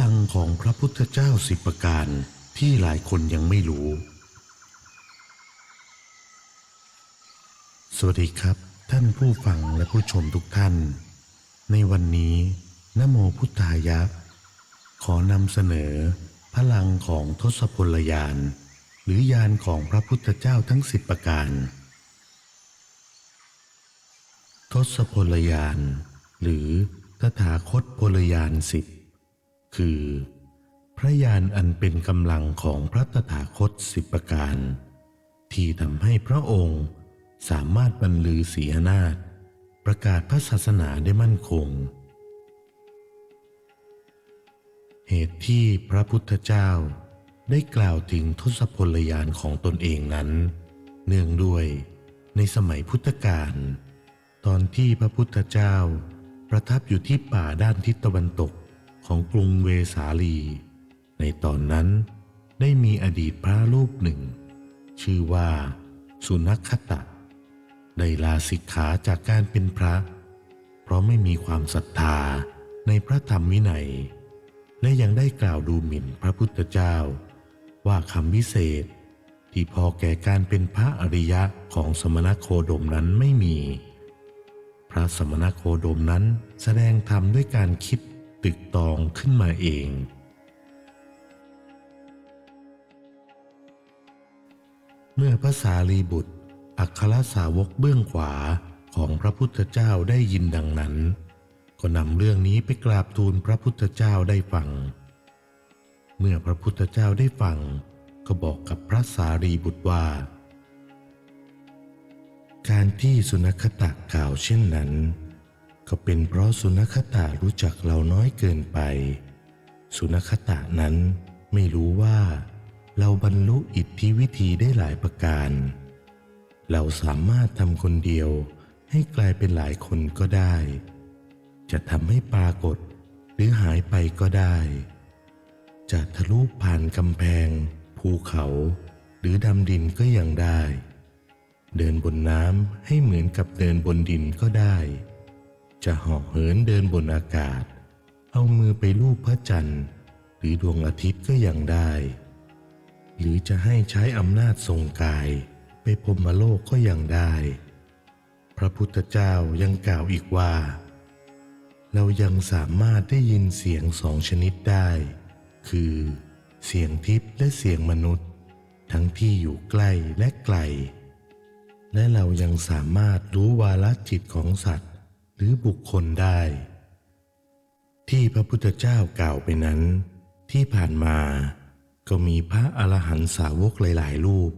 ลังของพระพุทธเจ้าสิบประการที่หลายคนยังไม่รู้ สวัสดีครับ ท่านผู้ฟังและผู้ชมทุกท่าน ในวันนี้นโมพุทธายะ ขอนำเสนอ พลังของทศพลยาน หรือยานของพระพุทธเจ้าทั้งสิบประการ ทศพลยาน หรือตถาคตพลยานสิบ คือ พระยานอันเป็นกำลังของพระตถาคตสิบประการ ที่ทำให้พระองค์สามารถบรรลือศีอนาถประกาศพระศาสนาได้มั่นคง เหตุที่พระพุทธเจ้าได้กล่าวถึงทศพลยานของตนเองนั้น เนื่องด้วยในสมัยพุทธกาลตอนที่พระพุทธเจ้าประทับอยู่ที่ป่าด้านทิศตะวันตก ของกรุงเวสาลี ในตอนนั้นได้มีอดีตพระรูปหนึ่ง ชื่อว่าสุนัขคตะ ได้ลาสิกขาจากการเป็นพระ เพราะไม่มีความศรัทธาในพระธรรมวินัย และยังได้กล่าวดูหมิ่นพระพุทธเจ้า ว่าคำวิเศษที่พอแก่การเป็นพระอริยะของสมณโคดมนั้นไม่มี พระสมณโคดมนั้นแสดงธรรมด้วยการคิด ตึกตองขึ้นมาเอง เมื่อพระสารีบุตร อัครสาวกเบื้องขวาของพระพุทธเจ้าได้ยินดังนั้น ก็นำเรื่องนี้ไปกราบทูลพระพุทธเจ้าได้ฟัง เมื่อพระพุทธเจ้าได้ฟัง ก็บอกกับพระสารีบุตรว่า การที่สุนัขตะกล่าวเช่นนั้น ก็เป็นเพราะสุนัขตะรู้จักเราน้อยเกินไป สุนัขตะนั้นไม่รู้ว่า เราบรรลุอิทธิวิธีได้หลายประการ เราสามารถทำคนเดียวให้กลายเป็นหลายคนก็ได้ จะทำให้ปรากฏหรือหายไปก็ได้ จะทะลุผ่านกำแพง ภูเขา หรือดำดินก็ยังได้ เดินบนน้ำให้เหมือนกับเดินบนดินก็ได้ จะหาะเหินเดินบนอากาศ เอามือไปลูบพระจันทร์ หรือดวงอาทิตย์ก็ยังได้ หรือจะให้ใช้อำนาจทรงกาย ไปพรมโลกก็ยังได้ พระพุทธเจ้ายังกล่าวอีกว่า เรายังสามารถได้ยินเสียงสองชนิดได้ คือเสียงทิพย์และเสียงมนุษย์ ทั้งที่อยู่ใกล้และไกล และเรายังสามารถรู้วาลจิตของสัตว์ หรือบุคคลได้ ที่พระพุทธเจ้ากล่าวไปนั้น ที่ผ่านมาก็มีพระอรหันตสาวกหลาย ๆ รูป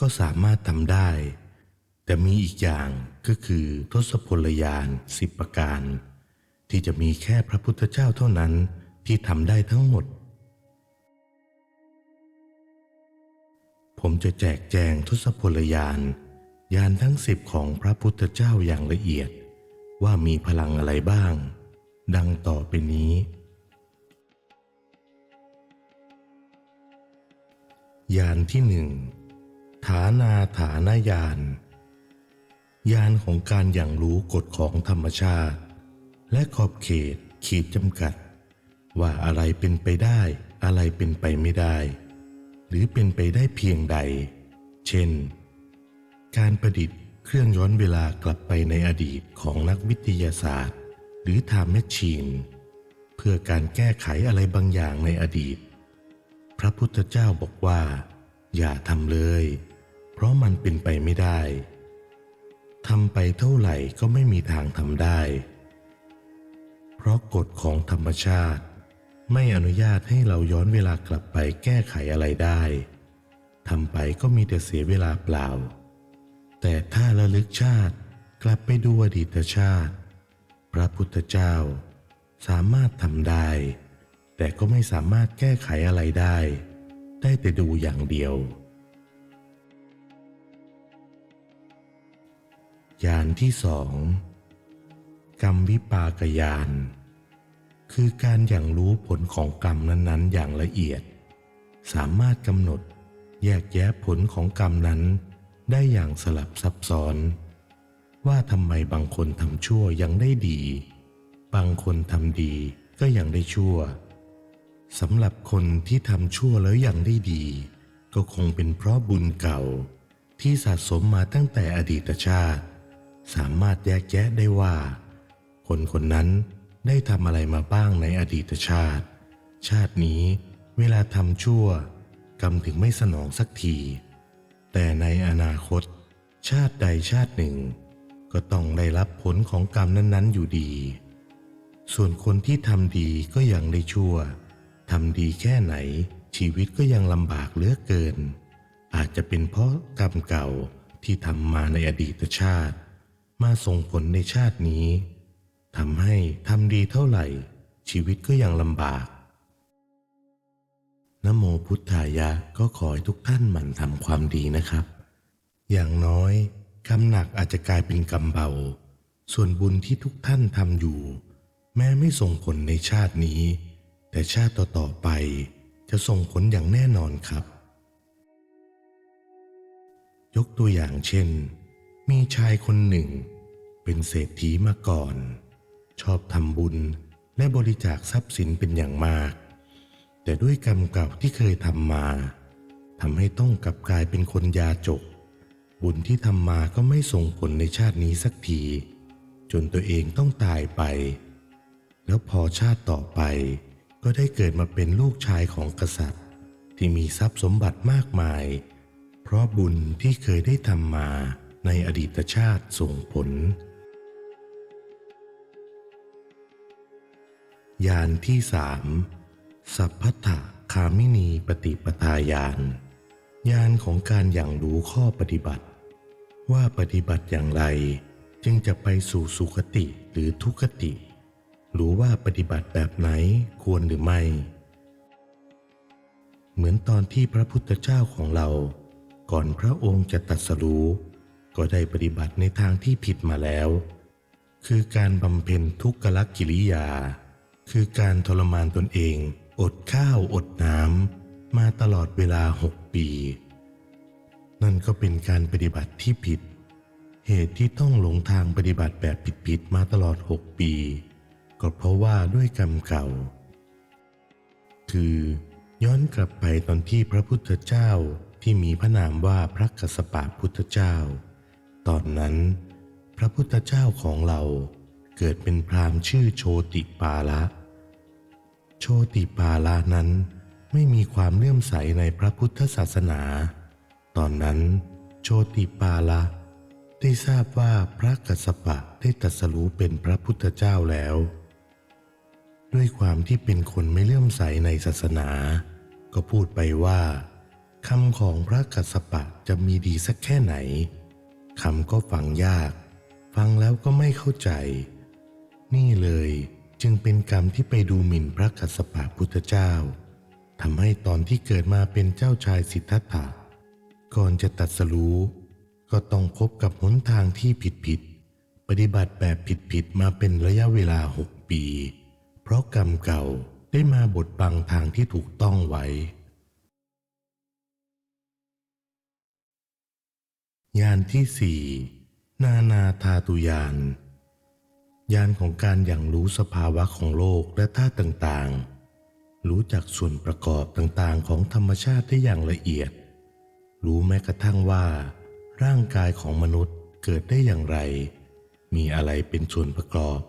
ก็สามารถทำได้ แต่มีอีกอย่างก็คือทศพลยานสิบประการ ที่จะมีแค่พระพุทธเจ้าเท่านั้นที่ทำได้ทั้งหมด ผมจะแจกแจงทศพลยานยานทั้งสิบของพระพุทธเจ้าอย่างละเอียด ว่ามีพลังอะไรบ้าง ดังต่อไปนี้ ยานที่หนึ่งฐานาฐานายาน ยานของการอย่างรู้กฎของธรรมชาติ และขอบเขตขีดจำกัด ว่าอะไรเป็นไปได้ อะไรเป็นไปไม่ได้ หรือเป็นไปได้เพียงใด เช่น การประดิษฐ์ เครื่องย้อนเวลากลับไปในอดีตของนักวิทยาศาสตร์ หรือ Time Machine เพื่อการแก้ไขอะไรบางอย่างในอดีต พระพุทธเจ้าบอกว่า อย่าทำเลย เพราะมันเป็นไปไม่ได้ทำไปเท่าไหร่ก็ไม่มีทางทำได้ เพราะกฎของธรรมชาติ ไม่อนุญาตให้เราย้อนเวลากลับไปแก้ไขอะไรได้ทำไปก็มีแต่เสียเวลาเปล่า แต่ถ้าระลึกชาติกลับไปดูอดีตชาติ พระพุทธเจ้าสามารถทำได้ แต่ก็ไม่สามารถแก้ไขอะไรได้ ได้แต่ดูอย่างเดียว ยานที่สองกรรมวิปากยาน คือการอย่างรู้ผลของกรรมนั้นๆ อย่างละเอียด สามารถกำหนดแยกแยะผลของกรรมนั้น ได้อย่างสลับซับซ้อน ว่าทำไมบางคนทำชั่วยังได้ดี บางคนทำดีก็ยังได้ชั่วสำหรับคนที่ทำชั่วแล้วยังได้ดี ก็คงเป็นเพราะบุญเก่าที่สะสมมาตั้งแต่อดีตชาติ สามารถแยกแยะได้ว่า คนคนนั้นได้ทำอะไรมาบ้างในอดีตชาติ ชาตินี้เวลาทำชั่วกรรมถึงไม่สนองสักที แต่ในอนาคต ชาติใดชาติหนึ่ง ก็ต้องได้รับผลของกรรมนั้น ๆ อยู่ดี ส่วนคนที่ทำดีก็ยังได้ชั่วทำดีแค่ไหน ชีวิตก็ยังลำบากเหลือเกิน อาจจะเป็นเพราะกรรมเก่าที่ทำมาในอดีตชาติ มาส่งผลในชาตินี้ทำให้ทำดีเท่าไหร่ ชีวิตก็ยังลำบาก นโมพุทธายะก็ขอให้ทุกท่านหมั่นทำความดีนะครับ อย่างน้อยกรรมหนักอาจจะกลายเป็นกรรมเบา ส่วนบุญที่ทุกท่านทำอยู่ แม้ไม่ส่งผลในชาตินี้ แต่ชาติต่อๆไปจะส่งผลอย่างแน่นอนครับ ยกตัวอย่างเช่น มีชายคนหนึ่ง เป็นเศรษฐีมาก่อน ชอบทำบุญและบริจาคทรัพย์สินเป็นอย่างมาก แต่ด้วยกรรมเก่าที่เคยทำมาทำให้ต้องกลับกลายเป็นคนยาจก บุญที่ทำมาก็ไม่ส่งผลในชาตินี้สักที จนตัวเองต้องตายไป แล้วพอชาติต่อไป ก็ได้เกิดมาเป็นลูกชายของกษัตริย์ ที่มีทรัพย์สมบัติมากมาย เพราะบุญที่เคยได้ทำมาในอดีตชาติส่งผลยานที่สาม สัพพทะคามินีปฏิปทายานยานของการอย่างรู้ข้อปฏิบัติ ว่าปฏิบัติอย่างไร จึงจะไปสู่สุคติหรือทุคติ รู้ว่าปฏิบัติแบบไหนควรหรือไม่ เหมือนตอนที่พระพุทธเจ้าของเรา ก่อนพระองค์จะตรัสรู้ ก็ได้ปฏิบัติในทางที่ผิดมาแล้ว คือการบำเพ็ญทุกขลกิริยา คือการทรมานตนเอง อดข้าวอดน้ำมาตลอดเวลาหกปี นั่นก็เป็นการปฏิบัติที่ผิด เหตุที่ต้องหลงทางปฏิบัติแบบผิดๆมาตลอดหกปี ก็เพราะว่าด้วยกรรมเก่า คือย้อนกลับไปตอนที่พระพุทธเจ้าที่มีพระนามว่าพระกัสสปะพุทธเจ้า ตอนนั้น พระพุทธเจ้าของเราเกิดเป็นพราหมณ์ชื่อโชติปาละ โชติปาลานั้นไม่มีความเลื่อมใสในพระพุทธศาสนา ตอนนั้นโชติปาละได้ทราบว่าพระกัสสปะได้ตรัสรู้เป็นพระพุทธเจ้าแล้ว ด้วยความที่เป็นคนไม่เลื่อมใสในศาสนา ก็พูดไปว่าคำของพระกัสสปะจะมีดีสักแค่ไหนคำก็ฟังยาก ฟังแล้วก็ไม่เข้าใจ นี่เลย จึงเป็นกรรมที่ไปดูหมิ่นพระกัสสปะพุทธเจ้าทำให้ตอนที่เกิดมาเป็นเจ้าชายสิทธัตถะก่อนจะตัดสรู้ ก็ต้องพบกับหนทางที่ผิดผิด ปฏิบัติแบบผิดผิดๆมาเป็นระยะเวลาหกปี เพราะกรรมเก่าได้มาบดบังทางที่ถูกต้องไว้ ยานที่สี่นานาธาตุยาน ยานของการอย่างรู้สภาวะของโลกและธาตุต่างๆ รู้จักส่วนประกอบต่างๆ ของธรรมชาติได้อย่างละเอียด รู้แม้กระทั่งว่า ร่างกายของมนุษย์เกิดได้อย่างไร มีอะไรเป็นส่วนประกอบ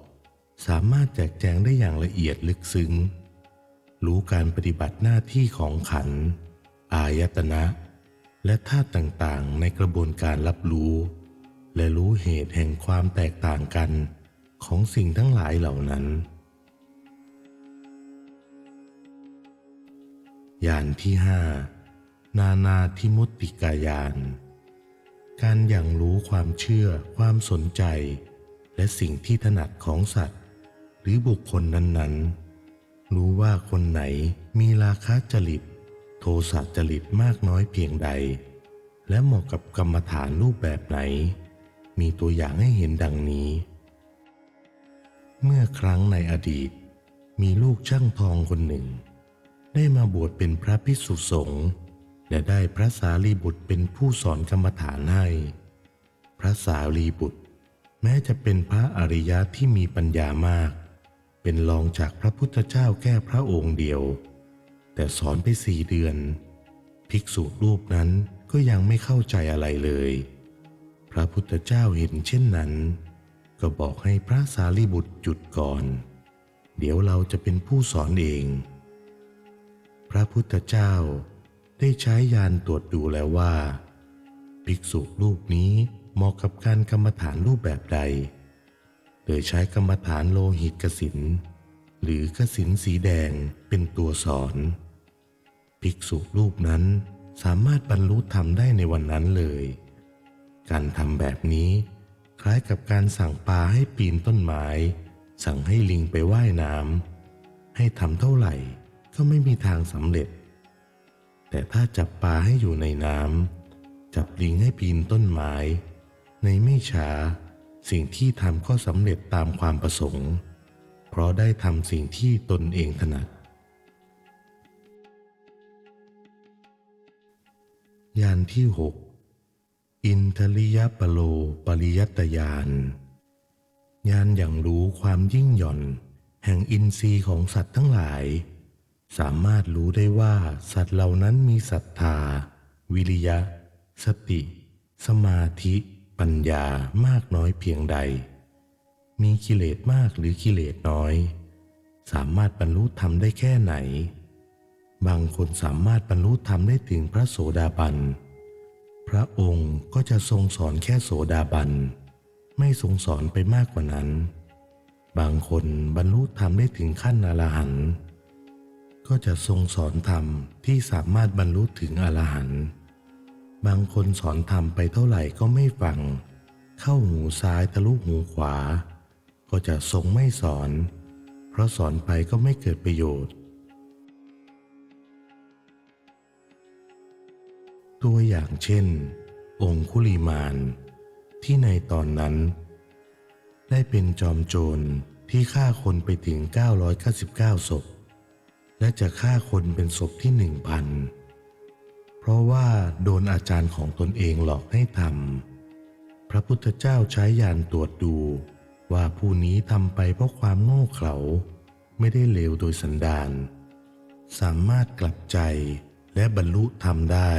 สามารถแจกแจงได้อย่างละเอียดลึกซึ้ง รู้การปฏิบัติหน้าที่ของขัน อายตนะ และธาตุต่างๆ ในกระบวนการรับรู้ และรู้เหตุแห่งความแตกต่างกัน ของสิ่งทั้งหลายเหล่านั้น ยานที่ห้านานาทิมุตติกายาน การอย่างรู้ความเชื่อความสนใจ และสิ่งที่ถนัดของสัตว์ หรือบุคคลนั้นๆ รู้ว่าคนไหนมีราคะจริต โทสะจริตมากน้อยเพียงใด และเหมาะกับกรรมฐานรูปแบบไหน มีตัวอย่างให้เห็นดังนี้ เมื่อครั้งในอดีต มีลูกช่างทองคนหนึ่ง ได้มาบวชเป็นพระภิกษุสงฆ์และได้พระสารีบุตรเป็นผู้สอนกรรมฐานให้ พระสารีบุตร แม้จะเป็นพระอริยะที่มีปัญญามาก เป็นรองจากพระพุทธเจ้าแค่พระองค์เดียว แต่สอนไปสี่เดือน ภิกษุรูปนั้นก็ยังไม่เข้าใจอะไรเลย พระพุทธเจ้าเห็นเช่นนั้น ก็บอกให้พระสารีบุตรหยุดก่อน เดี๋ยวเราจะเป็นผู้สอนเอง พระพุทธเจ้าได้ใช้ยานตรวจดูแล้วว่า ภิกษุรูปนี้เหมาะกับการกรรมฐานรูปแบบใด โดยใช้กรรมฐานโลหิตกสินหรือกสินสีแดงเป็นตัวสอน ภิกษุรูปนั้นสามารถบรรลุธรรมได้ในวันนั้นเลย การทำแบบนี้ คล้ายกับการสั่งปลาให้ปีนต้นไม้ สั่งให้ลิงไปว่ายน้ำให้ทำเท่าไหร่ก็ไม่มีทางสำเร็จ แต่ถ้าจับปลาให้อยู่ในน้ำจับลิงให้ปีนต้นไม้ ในไม่ช้า สิ่งที่ทำก็สำเร็จตามความประสงค์ เพราะได้ทำสิ่งที่ตนเองถนัดยานที่หก อินทริยปโลปริยัตยานยานอย่างรู้ความยิ่งหย่อน แห่งอินทรีย์ของสัตว์ทั้งหลาย สามารถรู้ได้ว่าสัตว์เหล่านั้นมีศรัทธา วิริยะ สติ สมาธิ ปัญญามากน้อยเพียงใด มีกิเลสมากหรือกิเลสน้อย สามารถบรรลุธรรมได้แค่ไหน บางคนสามารถบรรลุธรรมได้ถึงพระโสดาบัน ระองค์ก็จะทรงสอนแค่โสดาบัน ไม่ทรงสอนไปมากกว่านั้น บางคนบรรลุธรรมได้ถึงขั้นอรหันต์ก็จะทรงสอนธรรมที่สามารถบรรลุถึงอรหันต์บางคนสอนธรรมไปเท่าไหร่ก็ไม่ฟัง เข้าหูซ้ายทะลุหูขวา ก็จะทรงไม่สอน เพราะสอนไปก็ไม่เกิดประโยชน์ ตัวอย่างเช่น องคุลีมาน ที่ในตอนนั้น ได้เป็นจอมโจรที่ฆ่าคนไปถึง 999 ศพ และจะฆ่าคนเป็นศพที่หนึ่งพันเพราะว่าโดนอาจารย์ของตนเองหลอกให้ทำพระพุทธเจ้าใช้ยานตรวจดูว่าผู้นี้ทำไปเพราะความโง่เขลาไม่ได้เลวโดยสันดาน สามารถกลับใจและบรรลุธรรมได้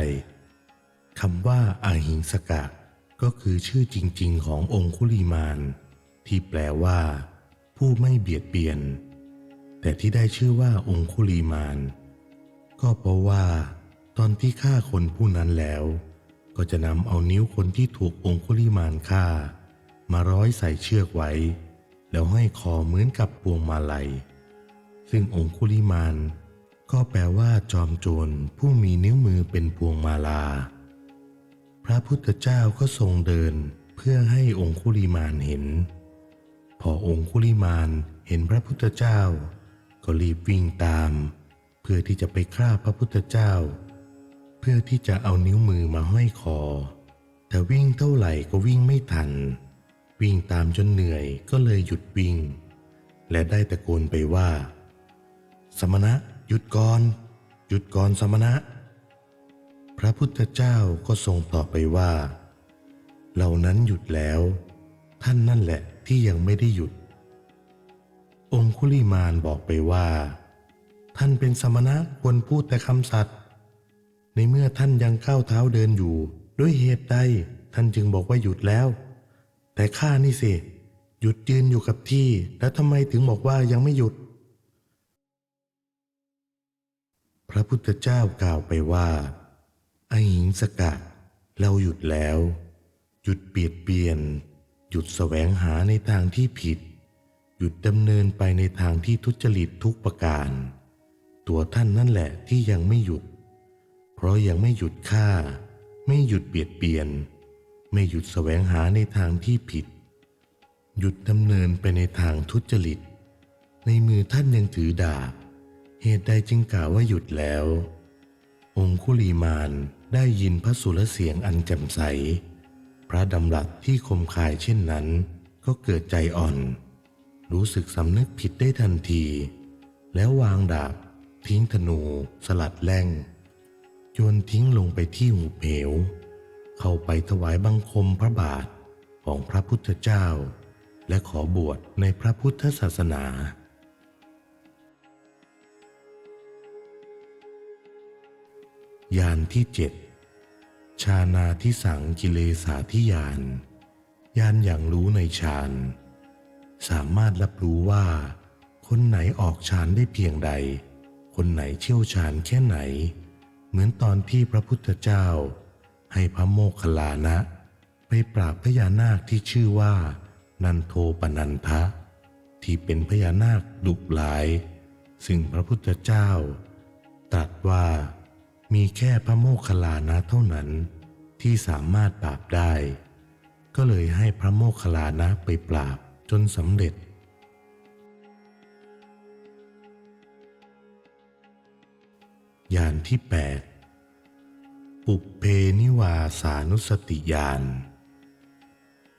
คำว่าอาหิงสกะ ก็คือชื่อจริง ๆ ขององคุลีมาน ที่แปลว่า ผู้ไม่เบียดเบียน แต่ที่ได้ชื่อว่าองคุลีมาน ก็เพราะว่า ตอนที่ฆ่าคนผู้นั้นแล้ว ก็จะนำเอานิ้วคนที่ถูกองคุลีมานฆ่า มาร้อยใส่เชือกไว้ แล้วห้อยคอเหมือนกับพวงมาลัย ซึ่งองคุลิมานก็แปลว่าจอมโจรผู้มีนิ้วมือเป็นพวงมาลา พระพุทธเจ้าก็ทรงเดินเพื่อให้องคุลิมานเห็น พอองคุลิมานเห็นพระพุทธเจ้า ก็รีบวิ่งตาม เพื่อที่จะไปฆ่าพระพุทธเจ้า เพื่อที่จะเอานิ้วมือมาห้อยคอ แต่วิ่งเท่าไหร่ก็วิ่งไม่ทัน วิ่งตามจนเหนื่อยก็เลยหยุดวิ่ง และได้ตะโกนไปว่า สมณะ หยุดก่อน หยุดก่อนสมณะ พระพุทธเจ้าก็ทรงตอบไปว่า เหล่านั้นหยุดแล้ว ท่านนั่นแหละที่ยังไม่ได้หยุด องคุลิมานบอกไปว่า ท่านเป็นสมณะควรพูดแต่คำสัตย์ในเมื่อท่านยังก้าวเท้าเดินอยู่ ด้วยเหตุใดท่านจึงบอกว่าหยุดแล้ว แต่ข้านี่สิหยุดยืนอยู่กับที่ แล้วทำไมถึงบอกว่ายังไม่หยุด พระพุทธเจ้ากล่าวไปว่า หิงสกะ เราหยุดแล้ว หยุดเบียดเบียน หยุดแสวงหาในทางที่ผิด หยุดดำเนินไปในทางที่ทุจริตทุกประการ ตัวท่านนั่นแหละที่ยังไม่หยุด เพราะยังไม่หยุดฆ่า ไม่หยุดเบียดเบียน ไม่หยุดแสวงหาในทางที่ผิด หยุดดำเนินไปในทางทุจริต ในมือท่านยังถือดาบ เหตุใดจึงกล่าวว่าหยุดแล้ว องคุลีมาน ได้ยินพระสุรเสียงอันแจ่มใส พระดำรัสที่คมคายเช่นนั้น ก็เกิดใจอ่อน รู้สึกสำนึกผิดได้ทันที แล้ววางดาบ ทิ้งธนู สลัดแล่งโยนทิ้งลงไปที่หูเหวเข้าไปถวายบังคมพระบาทของพระพุทธเจ้า และขอบวชในพระพุทธศาสนายานที่เจ็ด ชานาทิสังกิเลสาธิยานยานอย่างรู้ในฌานสามารถรับรู้ว่า คนไหนออกฌานได้เพียงใด คนไหนเชี่ยวชาญแค่ไหน เหมือนตอนที่พระพุทธเจ้า ให้พระโมคคัลลานะ ไปปราบพญานาคที่ชื่อว่า นันโทปนันทะ ที่เป็นพญานาคดุหลาย ซึ่งพระพุทธเจ้า ตรัสว่า มีแค่พระโมคคัลลานะเท่านั้นที่สามารถปราบได้ ก็เลยให้พระโมคคัลลานะไปปราบจนสำเร็จ ยานที่ 8 ปุเพนิวาสานุสติยาน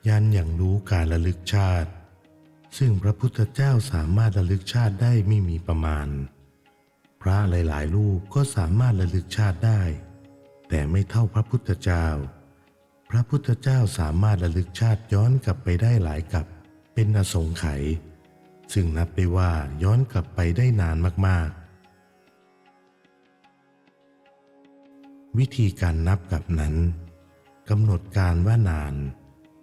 ยานอย่างรู้การระลึกชาติ ซึ่งพระพุทธเจ้าสามารถระลึกชาติได้ไม่มีประมาณ ระหลาย ๆ รูปก็สามารถระลึกชาติได้ แต่ไม่เท่าพระพุทธเจ้า พระพุทธเจ้าสามารถระลึกชาติย้อนกลับไปได้หลายกับเป็นอสงไขยซึ่งนับได้ว่าย้อนกลับไปได้นานมาก ๆ วิธีการนับกับนั้นกำหนดการว่านาน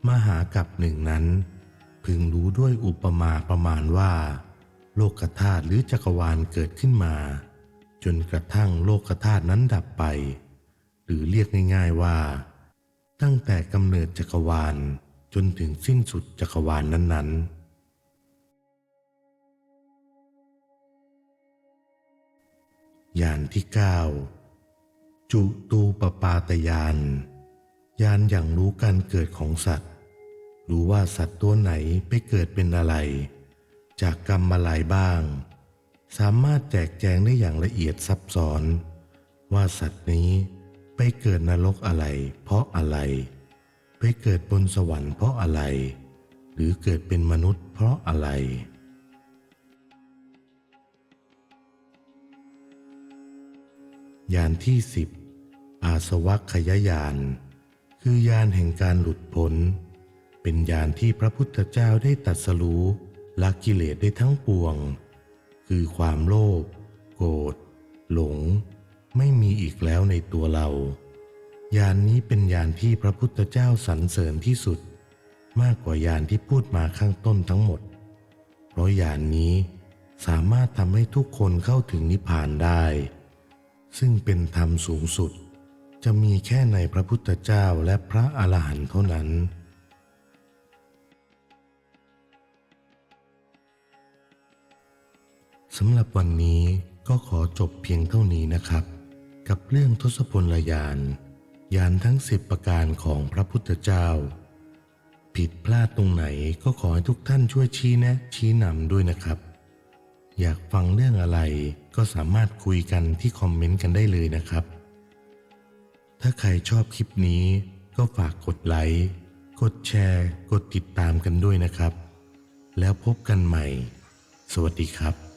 มหากับหนึ่งนั้น พึงรู้ด้วยอุปมาประมาณว่า โลกธาตุหรือจักรวาลเกิดขึ้นมา จนกระทั่งโลกธาตุนั้นดับไป หรือเรียกง่ายๆว่า ตั้งแต่กำเนิดจักรวาลจนถึงสิ้นสุดจักรวาลนั้น ๆ ยานที่เก้าจุตูปปาตยาน ยานอย่างรู้การเกิดของสัตว์ รู้ว่าสัตว์ตัวไหนไปเกิดเป็นอะไร จากกรรมอะไรบ้าง สามารถแจกแจงได้อย่างละเอียดซับซ้อน ว่าสัตว์นี้ไปเกิดนรกอะไร เพราะอะไร ไปเกิดบนสวรรค์เพราะอะไร หรือเกิดเป็นมนุษย์เพราะอะไร ยานที่สิบอาสวัคยายาน คือยานแห่งการหลุดพ้น เป็นยานที่พระพุทธเจ้าได้ตรัสรู้ละกิเลสได้ทั้งปวง คือความโลภโกรธหลง ไม่มีอีกแล้วในตัวเรายานนี้เป็นยานที่พระพุทธเจ้าสรรเสริญที่สุด มากกว่ายานที่พูดมาข้างต้นทั้งหมด เพราะยานนี้สามารถทำให้ทุกคนเข้าถึงนิพพานได้ ซึ่งเป็นธรรมสูงสุด จะมีแค่ในพระพุทธเจ้าและพระอรหันต์เท่านั้น สำหรับวันนี้ก็ขอจบเพียงเท่านี้นะครับ กับเรื่องทศพลยาน ยานทั้งสิบประการของพระพุทธเจ้า ผิดพลาดตรงไหนก็ขอให้ทุกท่านช่วยชี้แนะชี้นำด้วยนะครับ อยากฟังเรื่องอะไรก็สามารถคุยกันที่คอมเมนต์กันได้เลยนะครับ ถ้าใครชอบคลิปนี้ก็ฝากกดไลค์ กดแชร์ กดติดตามกันด้วยนะครับ แล้วพบกันใหม่ สวัสดีครับ